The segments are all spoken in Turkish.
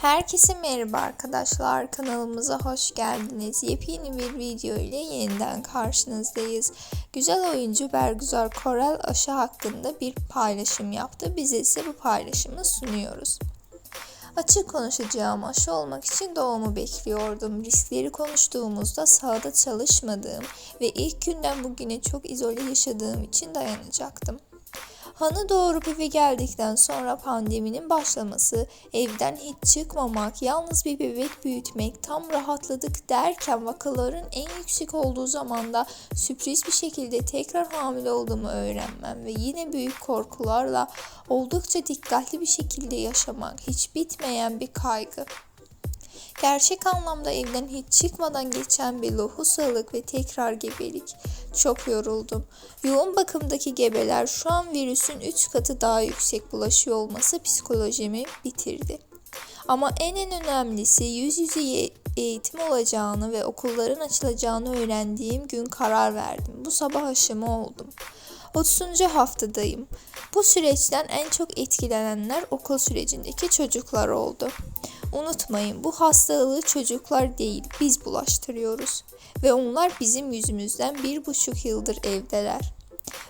Herkese merhaba arkadaşlar kanalımıza hoş geldiniz. Yepyeni bir video ile yeniden karşınızdayız. Güzel oyuncu Bergüzar Korel aşı hakkında bir paylaşım yaptı. Biz ise bu paylaşımı sunuyoruz. Açık konuşacağım aşı olmak için doğumu bekliyordum. Riskleri konuştuğumuzda sahada çalışmadığım ve ilk günden bugüne çok izole yaşadığım için dayanacaktım. Hanı doğurup eve geldikten sonra pandeminin başlaması, evden hiç çıkmamak, yalnız bir bebek büyütmek, tam rahatladık derken vakaların en yüksek olduğu zamanda sürpriz bir şekilde tekrar hamile olduğumu öğrenmem ve yine büyük korkularla oldukça dikkatli bir şekilde yaşamak, hiç bitmeyen bir kaygı. Gerçek anlamda evden hiç çıkmadan geçen bir lohusalık ve tekrar gebelik. Çok yoruldum. Yoğun bakımdaki gebeler şu an virüsün 3 katı daha yüksek bulaşıyor olması psikolojimi bitirdi. Ama en en önemlisi yüz yüze eğitim olacağını ve okulların açılacağını öğrendiğim gün karar verdim. Bu sabah aşımı oldum. 30. haftadayım. Bu süreçten en çok etkilenenler okul sürecindeki çocuklar oldu. Unutmayın bu hastalığı çocuklar değil biz bulaştırıyoruz ve onlar bizim yüzümüzden bir buçuk yıldır evdeler.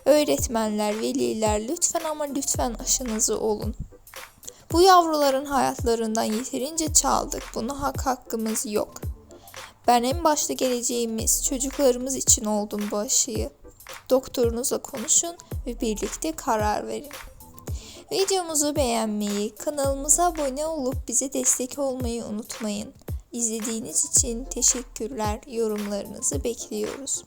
Öğretmenler, veliler lütfen ama lütfen aşınızı olun. Bu yavruların hayatlarından yeterince çaldık. Buna hak hakkımız yok. Ben en başta geleceğimiz çocuklarımız için oldum bu aşıyı. Doktorunuzla konuşun ve birlikte karar verin. Videomuzu beğenmeyi, kanalımıza abone olup bize destek olmayı unutmayın. İzlediğiniz için teşekkürler. Yorumlarınızı bekliyoruz.